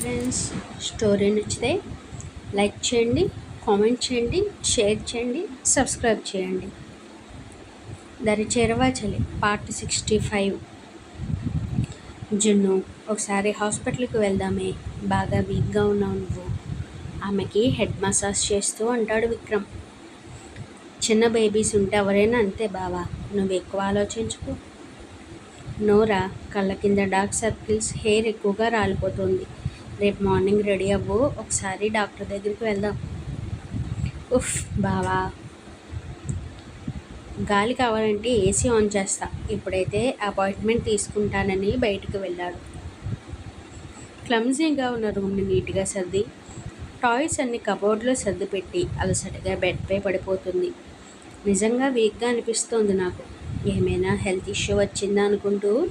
Friends story నచ్చితే like చేయండి comment చేయండి షేర్ చేయండి సబ్స్క్రైబ్ చేయండి. దరి చేరవాచలి పార్ట్ సిక్స్టీ ఫైవ్. జున్ను ఒకసారి హాస్పిటల్కి వెళ్దామే బాగా వీక్గా ఉన్నావు నువ్వు. ఆమెకి హెడ్ మసాజ్ చేస్తూ అంటాడు విక్రమ్. చిన్న బేబీస్ ఉంటే ఎవరైనా అంతే బావా నువ్వు ఎక్కువ ఆలోచించుకో. నోరా కళ్ళ కింద డార్క్ సర్కిల్స్ హెయిర్ ఎక్కువగా రాలిపోతుంది. రేపు మార్నింగ్ రెడీ అవ్వు. ఒకసారి డాక్టర్ దగ్గరికి వెళ్దాం. ఉఫ్ బావా. గాలి కావాలంటే ఏసీ ఆన్ చేస్తా. ఇప్పుడైతే అపాయింట్మెంట్ తీసుకుంటానని బయటకు వెళ్ళాడు. క్లమ్జీగా ఉన్న రూమ్ని నీట్గా సర్ది టాయ్స్ అన్ని కబోర్డ్లో సర్దిపెట్టి అలసటగా బెడ్పై పడిపోతుంది. నిజంగా వీక్గా అనిపిస్తోంది నాకు. ఏమైనా హెల్త్ ఇష్యూ వచ్చిందా అనుకుంటూ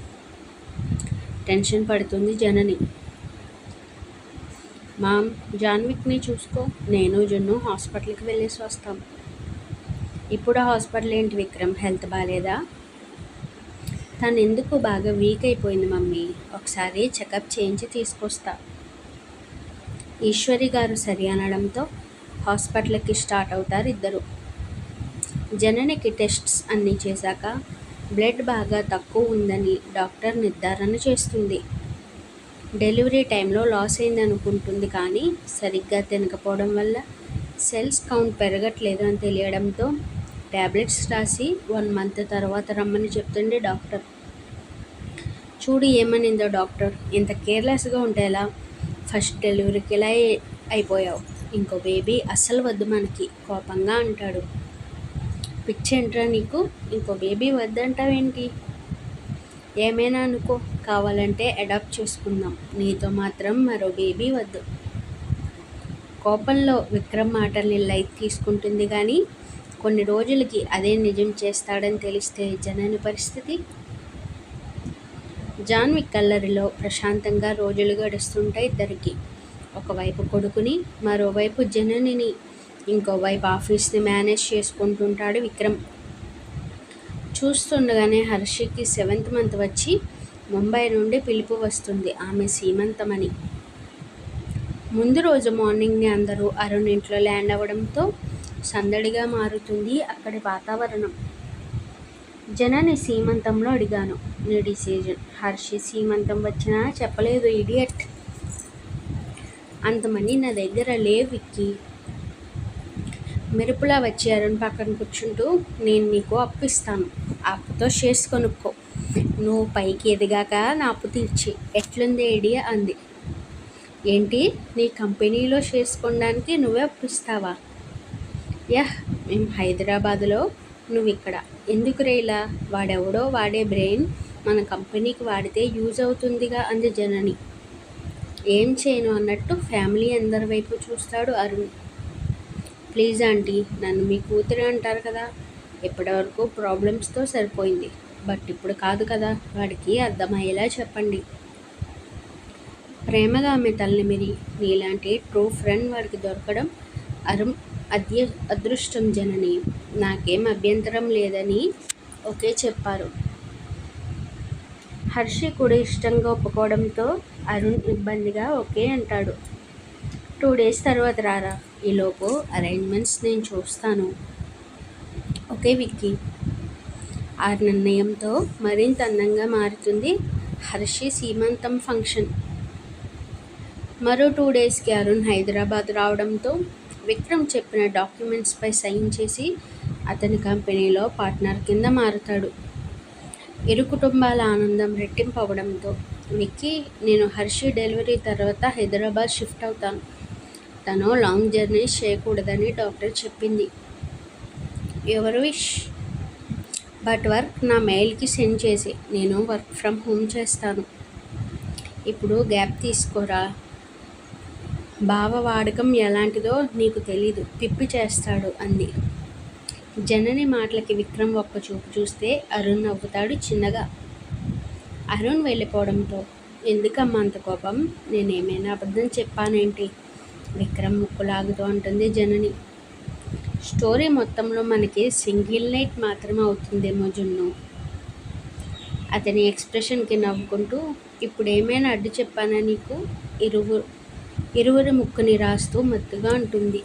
టెన్షన్ పడుతుంది జనని. మామ్ జాన్విక్ని చూసుకో. నేను జున్ను హాస్పిటల్కి వెళ్ళేసి వస్తాం. ఇప్పుడు హాస్పిటల్ ఏంటి విక్రమ్? హెల్త్ బాగాలేదా తను ఎందుకు బాగా వీక్ అయిపోయింది మమ్మీ. ఒకసారి చెకప్ చేయించి తీసుకొస్తా. ఈశ్వరి గారు సరి అనడంతో హాస్పిటల్కి స్టార్ట్ అవుతారు ఇద్దరు. జననికి టెస్ట్స్ అన్నీ చేశాక బ్లడ్ బాగా తక్కువ ఉందని డాక్టర్ నిర్ధారణ చేస్తుంది. డెలివరీ టైంలో లాస్ అయింది అనుకుంటుంది కానీ సరిగ్గా తినకపోవడం వల్ల సెల్స్ కౌంట్ పెరగట్లేదు అని తెలియడంతో ట్యాబ్లెట్స్ రాసి వన్ మంత్ తర్వాత రమ్మని చెప్తుండే డాక్టర్. చూడు ఏమనిందో డాక్టర్ ఇంత కేర్లెస్గా ఉంటే ఎలా? ఫస్ట్ డెలివరీకి ఇలా అయిపోయావు? ఇంకో బేబీ అస్సలు వద్దు మనకి కోపంగా అంటాడు. పిచ్చేంట్రా నీకు? ఇంకో బేబీ వద్దంటావేంటి? ఏమైనా అనుకో. కావాలంటే అడాప్ట్ చేసుకుందాం. నీతో మాత్రం మరో బేబీ వద్దు. కోపంలో విక్రమ్ మాటల్ని లైట్ తీసుకుంటుంది కానీ కొన్ని రోజులకి అదే నిజం చేస్తాడని తెలిస్తే జనని పరిస్థితి? జాన్విక్ కల్లరిలో ప్రశాంతంగా రోజులు గడుస్తుంటాయి ఇద్దరికి. ఒకవైపు కొడుకుని మరోవైపు జననిని. ఇంకోవైపు ఆఫీస్ని మేనేజ్ చేసుకుంటుంటాడు విక్రమ్. చూస్తుండగానే హర్షికి సెవెంత్ మంత్ వచ్చి ముంబై నుండి పిలుపు వస్తుంది. ఆమె సీమంతమని ముందు రోజు మార్నింగ్ని అందరూ అరుణ్ ఇంట్లో ల్యాండ్ అవ్వడంతో సందడిగా మారుతుంది అక్కడి వాతావరణం. జనని సీమంతంలో అడిగాను. నీ డిసిజన్ హర్షి సీమంతం వచ్చినా చెప్పలేదు ఇడియట్. అంతమంది నా దగ్గర లేవు విక్కి. మెరుపులా వచ్చి అరుణ్ పక్కన కూర్చుంటూ నేను నీకు అప్పిస్తాను అప్పుతో షేర్స్ కొనుక్కో. నువ్వు పైకి ఎదిగాక నా అప్పు తీర్చి. ఎట్లుంది ఐడియా? అంది. ఏంటి? నీ కంపెనీలో చేసుకోవడానికి నువ్వే నువ్వే అప్పిస్తావా యహ్ మేము హైదరాబాద్లో నువ్వు ఇక్కడ ఎందుకు రేలా వాడెవడో వాడే బ్రెయిన్ మన కంపెనీకి వాడితే యూజ్ అవుతుందిగా అంది జనని. ఏం చేయను అన్నట్టు ఫ్యామిలీ అందరి వైపు చూస్తాడు అరుణ్. ప్లీజ్ ఆంటీ నన్ను మీ కూతురు అంటారు కదా. ఇప్పటివరకు ప్రాబ్లమ్స్తో సరిపోయింది. బట్ ఇప్పుడు కాదు కదా వాడికి అర్థమయ్యేలా చెప్పండి. ప్రేమగా ఆమె తల్లి మిరి నీలాంటి ట్రూ ఫ్రెండ్ వాడికి దొరకడం అరం అద్య అదృష్టం జనని. నాకేం అభ్యంతరం లేదని ఒకే చెప్పారు. హర్షి కూడా ఇష్టంగా ఒప్పుకోవడంతో అరుణ్ ఇబ్బందిగా ఓకే అంటాడు. టూ డేస్ తర్వాత రారా? ఈలోపు అరేంజ్మెంట్స్ నేను చూస్తాను. ఓకే విక్కీ. ఆ నిర్ణయంతో మరింత అందంగా మారుతుంది హర్షి సీమంతం ఫంక్షన్. మరో టూ డేస్కి అరుణ్ హైదరాబాద్ రావడంతో విక్రమ్ చెప్పిన డాక్యుమెంట్స్పై సైన్ చేసి అతని కంపెనీలో పార్ట్నర్ కింద మారుతాడు. ఇరు కుటుంబాల ఆనందం రెట్టింపు అవడంతో విక్కీ నేను హర్షి డెలివరీ తర్వాత హైదరాబాద్ షిఫ్ట్ అవుతాను. తను లాంగ్ జర్నీ చేయకూడదని డాక్టర్ చెప్పింది. ఎవరు విష్? బట్ వర్క్ నా మెయిల్కి సెండ్ చేసి నేను వర్క్ ఫ్రమ్ హోమ్ చేస్తాను. ఇప్పుడు గ్యాప్ తీసుకోరా? భావ వాడకం ఎలాంటిదో నీకు తెలీదు పిప్పి చేస్తాడు అంది. జనని మాటలకి విక్రమ్ ఒక్క చూపు చూస్తే అరుణ్ నవ్వుతాడు చిన్నగా. అరుణ్ వెళ్ళిపోవడంతో ఎందుకమ్మా అంత కోపం? నేనేమైనా అబద్ధం చెప్పానేంటి? విక్రమ్ ముక్కులాగుతూ ఉంటుంది జనని. స్టోరీ మొత్తంలో మనకి సింగిల్ నైట్ మాత్రమే అవుతుందేమో జున్ను. అతని ఎక్స్ప్రెషన్కి నవ్వుకుంటూ ఇప్పుడు ఏమైనా అడ్డు చెప్పానా నీకు? ఇరువు ఇరువురి ముక్కుని రాస్తూ మత్తుగా ఉంటుంది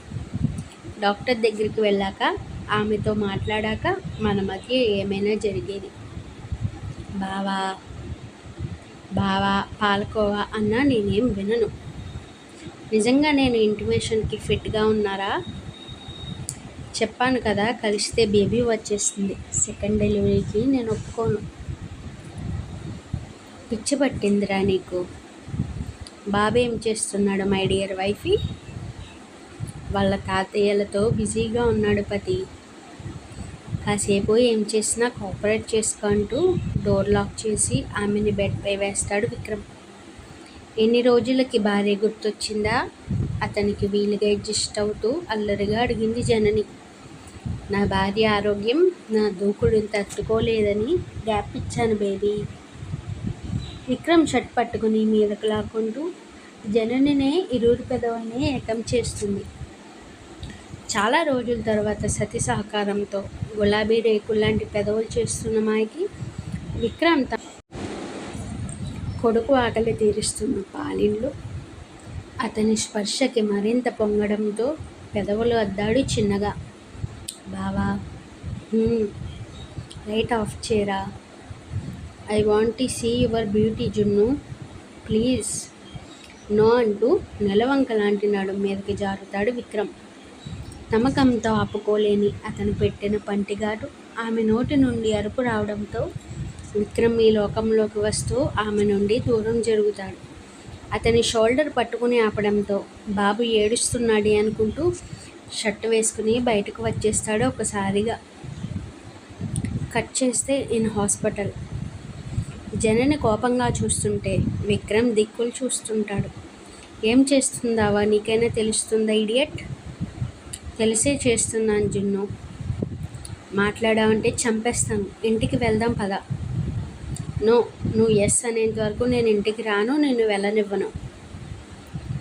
డాక్టర్ దగ్గరికి వెళ్ళాక ఆమెతో మాట్లాడాక మన మధ్య ఏమైనా జరిగేది. బావా బావా పాలకోవా అన్నా నేనేం వినను. నిజంగా నేను ఇంటిమేషన్కి ఫిట్గా ఉన్నారా? చెప్పాను కదా కలిస్తే బేబీ వచ్చేస్తుంది. సెకండ్ డెలివరీకి నేను ఒప్పుకోను. పిచ్చి పట్టిందిరా నీకు. బాబు ఏం చేస్తున్నాడు మై డియర్ వైఫీ? వాళ్ళ తాతయ్యలతో బిజీగా ఉన్నాడు పతి. కాసేపు ఏం చేసినా కోఆపరేట్ చేసుకుంటూ డోర్ లాక్ చేసి ఆమెని బెడ్పై వేస్తాడు విక్రమ్. ఎన్ని రోజులకి భార్య గుర్తొచ్చిందా? అతనికి వీలుగా అడ్జస్ట్ అవుతూ అల్లరిగా అడిగింది జనని. నా భార్య ఆరోగ్యం నా దూకుడు తట్టుకోలేదని గ్యాప్ ఇచ్చాను బేబీ. విక్రమ్ షర్ట్ పట్టుకుని మీదకు లాక్కుంటూ జననినే ఇరువురు పెదవుల్ని ఏకం చేస్తుంది. చాలా రోజుల తర్వాత సతి సహకారంతో గులాబీ రేకుల్లాంటి పెదవులు చేస్తున్న మాయకి విక్రమ్ త కొడుకు ఆకలి తీరుస్తున్న పాలిండ్లు అతని స్పర్శకి మరింత పొంగడంతో పెదవులు అద్దాడు చిన్నగా. బావా. లైట్ ఆఫ్ చేయరా? I want to see your beauty జున్ను ప్లీజ్ నో అంటూ నెలవంక లాంటి నడుం మీదకి జారుతాడు విక్రమ్. నమ్మకంతో ఆపుకోలేని అతను పెట్టిన పంటిగాడు ఆమె నోటి నుండి అరుపు రావడంతో విక్రమ్ ఈ లోకంలోకి వస్తూ ఆమె నుండి దూరం జరుగుతాడు. అతని షోల్డర్ పట్టుకుని ఆపడంతో బాబు ఏడుస్తున్నాడు అనుకుంటూ షర్ట్ వేసుకుని బయటకు వచ్చేస్తాడు ఒకసారిగా. కట్ చేస్తే ఇన్ హాస్పిటల్. జనని కోపంగా చూస్తుంటే విక్రమ్ దిక్కులు చూస్తుంటాడు. ఏం చేస్తుందావా? నీకైనా తెలుస్తుందా ఇడియట్? తెలిసే చేస్తున్నాను జున్ను. మాట్లాడావంటే చంపేస్తాను. ఇంటికి వెళ్దాం పద. నో నువ్వు ఎస్ అనేంత వరకు నేను ఇంటికి రాను నేను వెళ్ళనివ్వను.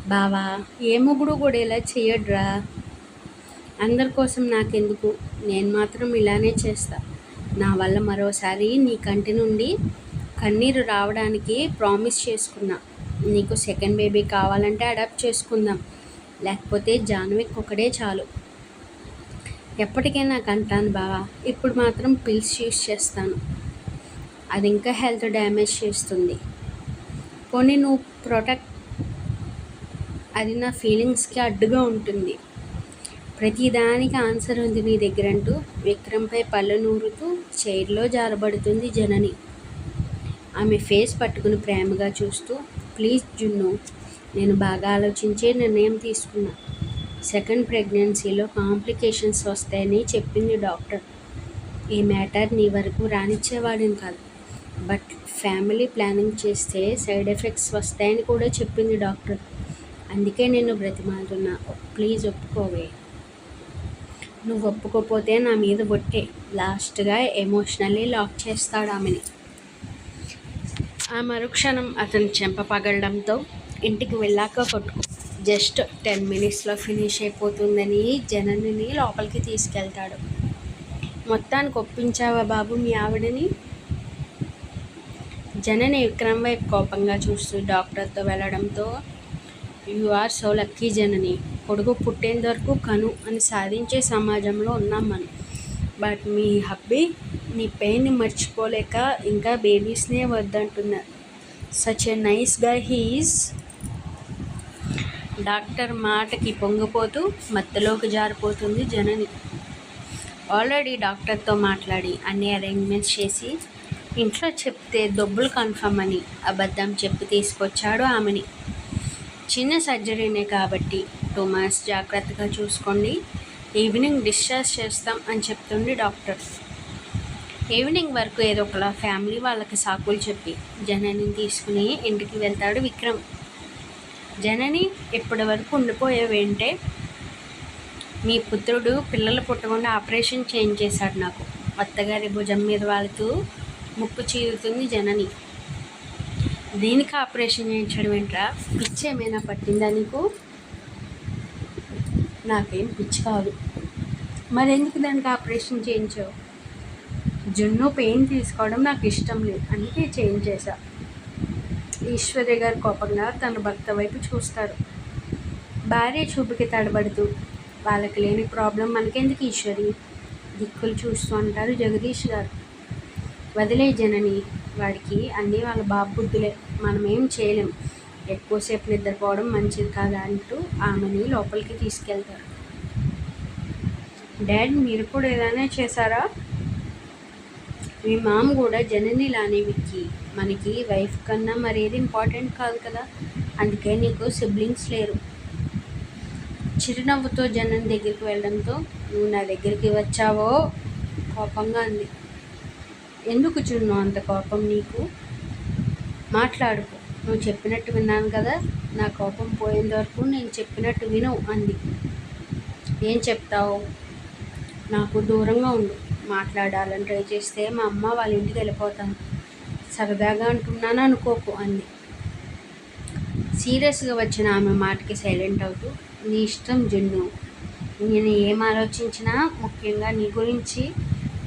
బావా ఏ మొగుడు కూడా ఇలా చేయడ్రా అందరి కోసం నాకెందుకు? నేను మాత్రం ఇలానే చేస్తా. నా వల్ల మరోసారి నీ కంటి నుండి కన్నీరు రావడానికి ప్రామిస్ చేసుకున్నా. నీకు సెకండ్ బేబీ కావాలంటే అడాప్ట్ చేసుకుందాం. లేకపోతే జాన్విక్ ఒకడే చాలు. ఎప్పటికైనా కంటాను బావా. ఇప్పుడు మాత్రం పిల్స్ యూస్ చేస్తాను. అది ఇంకా హెల్త్ డ్యామేజ్ చేస్తుంది. పోనీ నువ్వు ప్రొటెక్ట్ అది నా ఫీలింగ్స్కి అడ్డుగా ఉంటుంది. ప్రతిదానికి ఆన్సర్ ఉంది నీ దగ్గర అంటూ. విక్రమ్పై పళ్ళు నూరుతూ చైర్లో జారబడుతుంది జనని. ఆమె ఫేస్ పట్టుకుని ప్రేమగా చూస్తూ ప్లీజ్ జున్ను నేను బాగా ఆలోచించే నిర్ణయం తీసుకున్నా. సెకండ్ ప్రెగ్నెన్సీలో కాంప్లికేషన్స్ వస్తాయని చెప్పింది డాక్టర్. ఈ మ్యాటర్ నీ వరకు రానిచ్చేవాడిని కాదు. బట్ ఫ్యామిలీ ప్లానింగ్ చేస్తే సైడ్ ఎఫెక్ట్స్ వస్తాయని కూడా చెప్పింది డాక్టర్. అందుకే నేను బ్రతిమాలుతున్నా. ప్లీజ్ ఒప్పుకోవే. నువ్వు ఒప్పుకోపోతే నా మీద బొట్టే లాస్ట్గా ఎమోషనల్లీ లాక్ చేస్తాడు ఆమెని. ఆ మరుక్షణం అతను చెంప పగలడంతో ఇంటికి వెళ్ళాక కొట్టుకు. జస్ట్ టెన్ మినిట్స్లో ఫినిష్ అయిపోతుందని జననిని లోపలికి తీసుకెళ్తాడు. మొత్తానికి ఒప్పించావా బాబు మీ ఆవిడని? జనని విక్రమ్ వైపు కోపంగా చూస్తూ డాక్టర్తో వెళ్ళడంతో you are so lucky Janani. కొడుకు పుట్టేంత వరకు కను అని సాధించే సమాజంలో ఉన్నాం మనం. బట్ మీ హబ్బీ నీ పెయిన్ని మర్చిపోలేక ఇంకా బేబీస్నే వద్దంటున్నారు. సచ్ ఎ నైస్గా హీఈస్ డాక్టర్ మాటకి పొంగిపోతూ మత్తలోకి జారిపోతుంది జనని. ఆల్రెడీ డాక్టర్తో మాట్లాడి అన్ని అరేంజ్మెంట్స్ చేసి ఇంట్లో చెప్తే దొబ్బులు కన్ఫర్మ్ అని అబద్ధం చెప్పి తీసుకొచ్చాడు ఆమెని. చిన్న సర్జరీనే కాబట్టి టూ మంత్స్ జాగ్రత్తగా చూసుకోండి. ఈవినింగ్ డిశ్చార్జ్ చేస్తాం అని చెప్తుంది డాక్టర్. ఈవినింగ్ వరకు ఏదో ఒకలా ఫ్యామిలీ వాళ్ళకి సాకులు చెప్పి జనని తీసుకుని ఇంటికి వెళ్తాడు విక్రమ్. జనని ఇప్పటి వరకు ఉండిపోయేవేంటే మీ పుత్రుడు పిల్లలు పుట్టకుండా ఆపరేషన్ చేంజ్ చేశాడు నాకు. అత్తగారి భుజం మీద వాళ్తూ ముక్కు చీరుతుంది జనని. దీనికి ఆపరేషన్ చేయించడం ఏంట్రా? పిచ్చి ఏమైనా పట్టిందా నీకు? నాకేం పిచ్చి కాదు. మరి ఎందుకు దానికి ఆపరేషన్ చేయించావు? జున్ను పెయిన్ తీసుకోవడం నాకు ఇష్టం లేదు. అందుకే చేంజ్ చేశా. ఈశ్వర్య గారు కోపంగా తన భర్త వైపు చూస్తారు. భార్య చూపుకి తడబడుతూ వాళ్ళకి లేని ప్రాబ్లం మనకెందుకు ఈశ్వరి? దిక్కులు చూస్తూ అంటారు జగదీష్ గారు. వదిలే జనని వాడికి అన్నీ వాళ్ళ బాబు బుద్ధులే మనమేం చేయలేం. ఎక్కువసేపు నిద్రపోవడం మంచిది కాదా అంటూ ఆమెని లోపలికి తీసుకెళ్తారు. డాడ్ మీరు కూడా ఏదైనా చేశారా? మీ మామ కూడా జనని లానే విక్కి. మనకి వైఫ్ కన్నా మరేది ఇంపార్టెంట్ కాదు కదా. అందుకే నీకు సిబ్లింగ్స్ లేరు. చిరునవ్వుతో జనని దగ్గరికి వెళ్ళడంతో నువ్వు నా దగ్గరికి వచ్చావో? కోపంగా అంది. ఎందుకు చున్ను అంత కోపం నీకు? మాట్లాడు నువ్వు చెప్పినట్టు విన్నాను కదా నా కోపం పోయేంత వరకు నేను చెప్పినట్టు విను అంది. ఏం చెప్తావు? నాకు దూరంగా ఉండు మాట్లాడాలని ట్రై చేస్తే మా అమ్మ వాళ్ళ ఇంటికి వెళ్ళిపోతాను. సరదాగా అంటున్నాను అనుకోకు అంది. సీరియస్గా వచ్చిన ఆమె మాటకి సైలెంట్ అవుతూ నీ ఇష్టం జున్ను నేను ఏం ఆలోచించినా ముఖ్యంగా నీ గురించి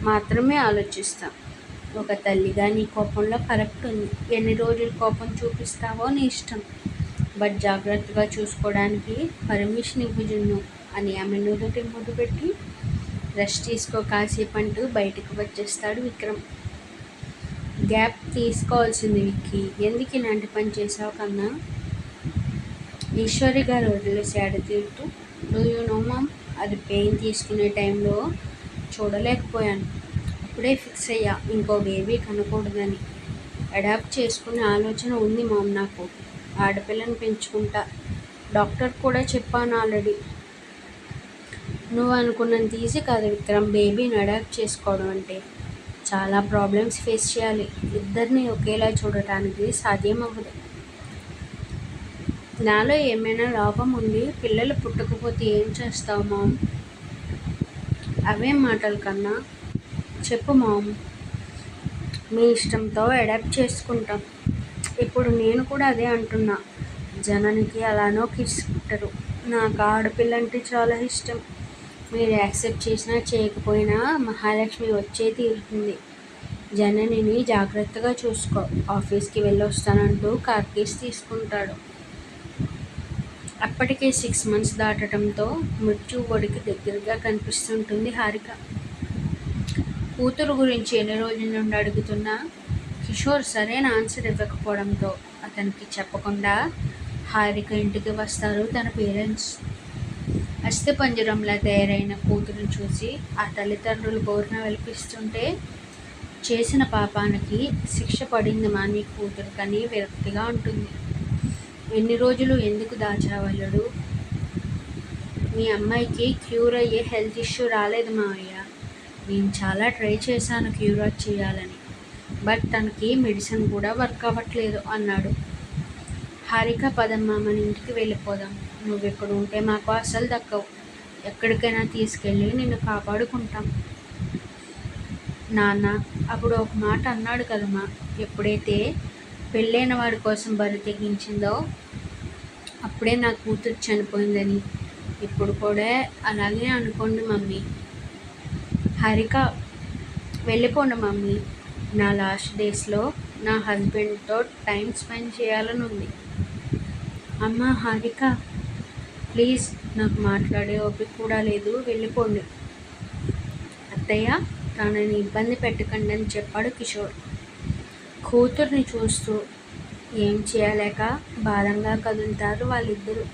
మాత్రమే ఆలోచిస్తాను ఒక తల్లిగా నీ కోపంలో కరెక్ట్ ఉంది. ఎన్ని రోజులు కోపం చూపిస్తావో నీ ఇష్టం. బట్ జాగ్రత్తగా చూసుకోవడానికి పర్మిషన్ ఇవ్వు జున్ను అని ఆమె నుదుటి ముద్దు పెట్టి రెస్ట్ తీసుకో కాసేపు అంటూ బయటకు వచ్చేస్తాడు విక్రమ్. గ్యాప్ తీసుకోవాల్సింది విక్కి. ఎందుకు ఇలాంటి పని చేసావు కన్నా? ఈశ్వరి గారు వదిలేసాడు తీరుతూ డూ యూ నో మామ్? అది పెయిన్ తీసుకునే టైంలో చూడలేకపోయాను. అప్పుడే ఫిక్స్ అయ్యా. ఇంకో బేబీ కనకూడదని. అడాప్ట్ చేసుకునే ఆలోచన ఉంది మామ్ నాకు. ఆడపిల్లని పెంచుకుంటా. డాక్టర్ కూడా చెప్పాను ఆల్రెడీ నువ్వు అనుకున్నంత ఈజీ కాదు విక్రమ్. బేబీని అడాప్ట్ చేసుకోవడం అంటే చాలా ప్రాబ్లమ్స్ ఫేస్ చేయాలి. ఇద్దరిని ఒకేలా చూడటానికి సాధ్యం అవ్వదు. నాలో ఏమైనా లోపం ఉండి పిల్లలు పుట్టకపోతే ఏం చేస్తావు మామ్? అవే మాటల కన్నా చెప్పు మామ్. మీ ఇష్టంతో అడాప్ట్ చేసుకుంటాం. ఇప్పుడు నేను కూడా అదే అంటున్నా. జనానికి అలానో కిడ్స్ పుట్టరు నాకు ఆడపిల్ల అంటే చాలా ఇష్టం. మీరు యాక్సెప్ట్ చేసినా చేయకపోయినా మహాలక్ష్మి వచ్చే తీరుతుంది. జననిని జాగ్రత్తగా చూసుకో. ఆఫీస్కి వెళ్ళొస్తానంటూ కార్కేస్ తీసుకుంటాడు. అప్పటికే సిక్స్ మంత్స్ దాటడంతో మృత్యు ఒడికి దగ్గరగా కనిపిస్తుంటుంది హారిక. కూతురు గురించి ఎన్ని రోజుల నుండి అడుగుతున్నా కిషోర్ సరైన ఆన్సర్ ఇవ్వకపోవడంతో అతనికి చెప్పకుండా హారిక ఇంటికి వస్తారు తన పేరెంట్స్ అస్థిపంజరంలా తయారైన కూతురుని చూసి ఆ తల్లిదండ్రులు బోర్న వెలిపిస్తుంటే చేసిన పాపానికి శిక్ష పడింది మా నీ కూతురు కానీ విరక్తిగా ఉంటుంది ఎన్ని రోజులు ఎందుకు దాచావల్లుడు? మీ అమ్మాయికి క్యూర్ అయ్యే హెల్త్ ఇష్యూ రాలేదు మావయ్య. నేను చాలా ట్రై చేశాను క్యూర్ చేయాలని బట్ తనకి మెడిసిన్ కూడా వర్క్ అవ్వట్లేదు అన్నాడు. హారిక పదమ్మ మన ఇంటికి వెళ్ళిపోదాం. నువ్వు ఎక్కడ ఉంటే మాకు అసలు దక్కవు. ఎక్కడికైనా తీసుకెళ్ళి నిన్ను కాపాడుకుంటాం. నాన్న అప్పుడు ఒక మాట అన్నాడు కదమ్మా ఎప్పుడైతే పెళ్ళైన వాడి కోసం బరి తెగించిందో అప్పుడే నా కూతురు చనిపోయిందని. ఇప్పుడు కూడా అలాగే అనుకోండి మమ్మీ. హరిక వెళ్ళిపోండి మమ్మీ. నా లాస్ట్ డేస్లో నా హస్బెండ్తో టైం స్పెండ్ చేయాలని ఉంది. అమ్మ హారిక ప్లీజ్ నాకు మాట్లాడే ఓపిక కూడా లేదు. వెళ్ళిపోండి. అత్తయ్య తనని ఇబ్బంది పెట్టకండి అని చెప్పాడు కిషోర్. కూతుర్ని చూస్తూ ఏం చేయలేక బాధంగా కదులుతారు వాళ్ళిద్దరూ.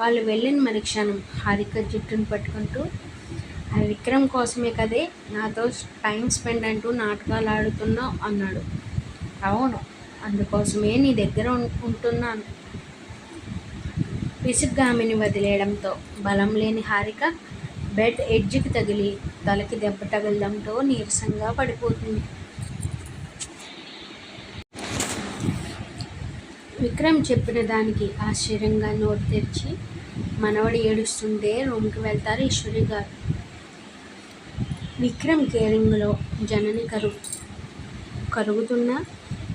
వాళ్ళు వెళ్ళిన మరి క్షణం హారిక జుట్టును పట్టుకుంటూ విక్రమ్ కోసమే కదే నాతో టైం స్పెండ్ అంటూ నాటకాలు ఆడుతున్నావు అన్నాడు. అవును అందుకోసమే నీ దగ్గర ఉంటున్నాను. పిసుగ్గామిని వదిలేయడంతో బలం లేని హారిక బెడ్ ఎడ్జ్కి తగిలి తలకి దెబ్బ తగలడంతో నీరసంగా పడిపోతుంది. విక్రమ్ చెప్పిన దానికి ఆశ్చర్యంగా నోరు తెరిచి మనవడు ఏడుస్తుంటే రూమ్కి వెళ్తారు ఈశ్వరి గారు. విక్రమ్ కేరింగ్లో జనని కరు కరుగుతున్న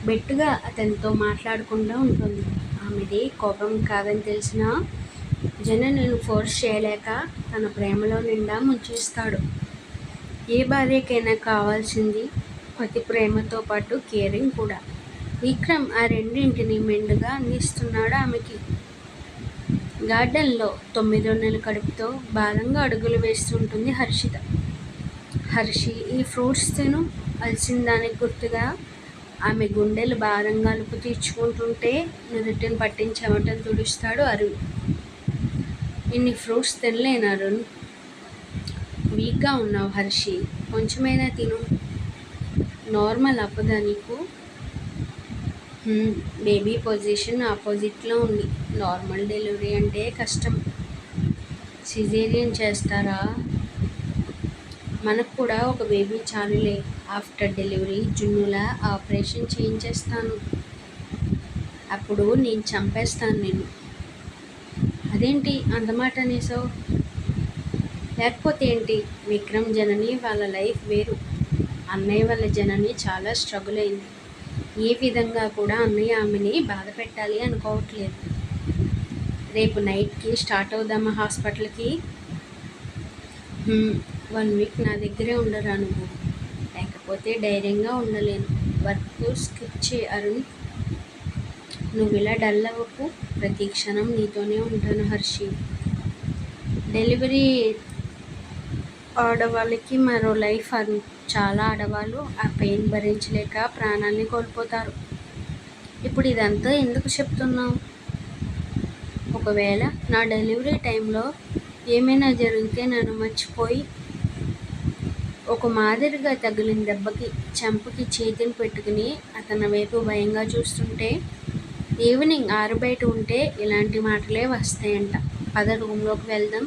బెట్టుగా అతనితో మాట్లాడకుండా ఉంటుంది. ఆమెది కోపం కాదని తెలిసిన జనను ఫోర్స్ చేయలేక తన ప్రేమలో నిండా ముంచేస్తాడు. ఏ భార్యకైనా కావాల్సింది ప్రతి ప్రేమతో పాటు కేరింగ్ కూడా. విక్రమ్ ఆ రెండింటిని మెండుగా అందిస్తున్నాడు ఆమెకి. గార్డెన్లో తొమ్మిదో నెల కడుపుతో బాలంగా అడుగులు వేస్తుంటుంది హర్షిత. హర్షి ఈ ఫ్రూట్స్ తిను. అలసిన దానికి గుర్తుగా ఆమె గుండెలు భారంగా అలుపు తీర్చుకుంటుంటే నుదుటిని పట్టించమటం తుడుస్తాడు అరుణ్. ఇన్ని ఫ్రూట్స్ తినలేను అరుణ్. వీక్గా ఉన్నావు హర్షి. కొంచెమైనా తిను. నార్మల్ అప్పదా నీకు? బేబీ పొజిషన్ ఆపోజిట్లో ఉంది. నార్మల్ డెలివరీ అంటే కష్టం. సిజేరియన్ చేస్తారా? మనకు కూడా ఒక బేబీ చాలులే. ఆఫ్టర్ డెలివరీ జున్నుల ఆపరేషన్ చేయించేస్తాను. అప్పుడు నేను చంపేస్తాను నేను అదేంటి అంతమాట అనేసావు? లేకపోతే ఏంటి? విక్రమ్ జనని వాళ్ళ లైఫ్ వేరు. అన్నయ్య వాళ్ళ జనని చాలా స్ట్రగుల్ అయింది. ఏ విధంగా కూడా అన్నయ్య ఆమెని బాధ పెట్టాలి అనుకోవట్లేదు. రేపు నైట్కి స్టార్ట్ అవుదామా హాస్పిటల్కి వన్ వీక్ నా దగ్గరే ఉండరా నువ్వు? లేకపోతే ధైర్యంగా ఉండలేను. వర్క్ స్కిప్ చే అరుణ్. నువ్వు ఇలా డల్ అవ్వకు. ప్రతి క్షణం నీతోనే ఉంటాను హర్షి. డెలివరీ ఆడవాళ్ళకి మరో లైఫ్ అరుణ్. చాలా ఆడవాళ్ళు ఆ పెయిన్ భరించలేక ప్రాణాన్ని కోల్పోతారు. ఇప్పుడు ఇదంతా ఎందుకు చెప్తున్నావు? ఒకవేళ నా డెలివరీ టైంలో ఏమైనా జరిగితే నన్ను మర్చిపోయి ఒక మాదిరిగా తగిలిన దెబ్బకి చెంపకి చేతిని పెట్టుకుని అతని వైపు భయంగా చూస్తుంటే ఈవినింగ్ ఆరుబయట ఉంటే ఇలాంటి మాటలే వస్తాయంట. పద రూమ్లోకి వెళ్దాం.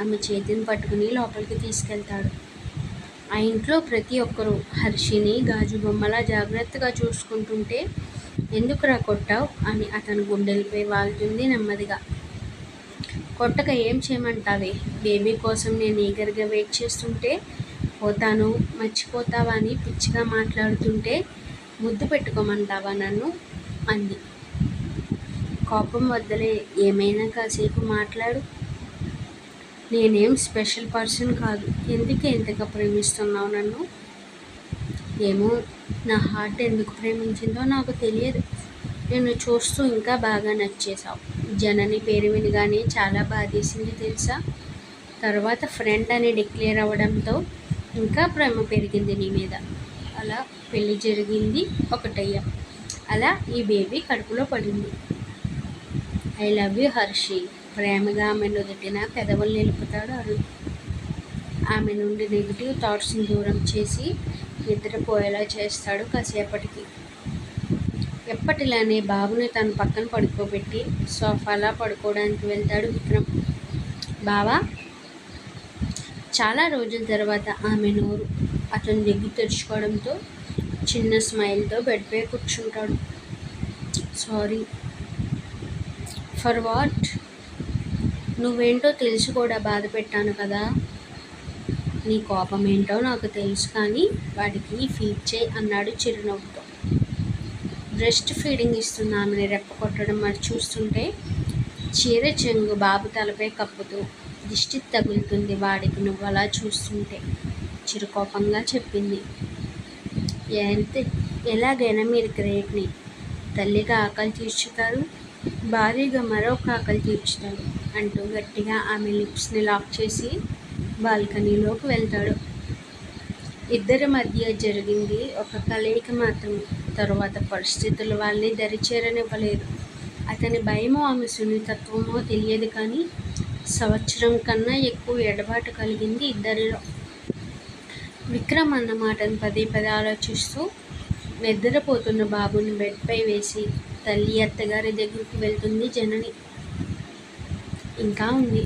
ఆమె చేతిని పట్టుకుని లోపలికి తీసుకెళ్తాడు. ఆ ఇంట్లో ప్రతి ఒక్కరూ హర్షిని గాజు బొమ్మలా జాగ్రత్తగా చూసుకుంటుంటే ఎందుకురా కొట్టావు? అని అతను గుండెలపై వాళ్తుంది నెమ్మదిగా. కొట్టక ఏం చేయమంటావే? బేబీ కోసం నేను ఈగర్గా వెయిట్ చేస్తుంటే పోతాను మర్చిపోతావా అని పిచ్చిగా మాట్లాడుతుంటే ముద్దు పెట్టుకోమంటావా నన్ను? అంది. కోపం వద్దలే ఏమైనా కాసేపు మాట్లాడు. నేనేం స్పెషల్ పర్సన్ కాదు ఎందుకు ఎంతగా ప్రేమిస్తున్నావు నన్ను? ఏమో నా హార్ట్ ఎందుకు ప్రేమించిందో నాకు తెలియదు. నేను చూస్తూ ఇంకా బాగా నచ్చేసావు జనని పేరు వినగానే చాలా బాధేసింది తెలుసా? తర్వాత ఫ్రెండ్ అని డిక్లేర్ అవ్వడంతో ఇంకా ప్రేమ పెరిగింది నీ మీద. అలా పెళ్ళి జరిగింది ఒకటయ్య. అలా ఈ బేబీ కడుపులో పడింది. I love you Harshi. ప్రేమగా ఆమె నుదుటిన పెదవులు నిలుపుతాడు అరుణ్. ఆమె నుండి నెగిటివ్ థాట్స్ని దూరం చేసి నిద్రపోయేలా చేస్తాడు కాసేపటికి. ఎప్పటిలానే బాబుని తన పక్కన పడుకోబెట్టి సోఫాలా పడుకోవడానికి వెళ్తాడు విక్రమ్. బావా చాలా రోజుల తర్వాత ఆమె నోరు అతను దగ్గర తెరుచుకోవడంతో చిన్న స్మైల్తో బెడ్పై కూర్చుంటాడు. సారీ. For what? నువ్వేంటో తెలిసి కూడా బాధ పెట్టాను కదా. నీ కోపం ఏంటో నాకు తెలుసు కానీ వాడికి ఫీడ్ చేయి అన్నాడు చిరునవ్వుతో. బ్రెస్ట్ ఫీడింగ్ ఇస్తున్న ఆమెని రెప్ప కొట్టడం మరి చూస్తుంటే చీర చెంగు బాబు తలపై కప్పుతూ దిష్టి తగులుతుంది. వాడికి నువ్వు అలా చూస్తుంటే చిరుకోపంగా చెప్పింది. ఎంత ఎలాగైనా మీరు గ్రేట్ని. తల్లిగా ఆకలి తీర్చుతారు. భారీగా మరొక ఆకలి తీర్చుతాడు అంటూ గట్టిగా ఆమె లిప్స్ని లాక్ చేసి బాల్కనీలోకి వెళ్తాడు. ఇద్దరి మధ్య జరిగింది ఒక కలయిక మాత్రం. తరువాత పరిస్థితులు వాళ్ళని దరిచేరనివ్వలేదు. అతని భయమో ఆమె సున్నితత్వమో తెలియదు కానీ సంవత్సరం కన్నా ఎక్కువ ఎడబాటు కలిగింది ఇద్దరిలో. విక్రమ్ అన్న మాటను పదే పదే ఆలోచిస్తూ నిద్రపోతున్న బాబుని బెడ్పై వేసి తల్లి అత్తగారి దగ్గరికి వెళ్తుంది జనని. ఇంకా ఉంది.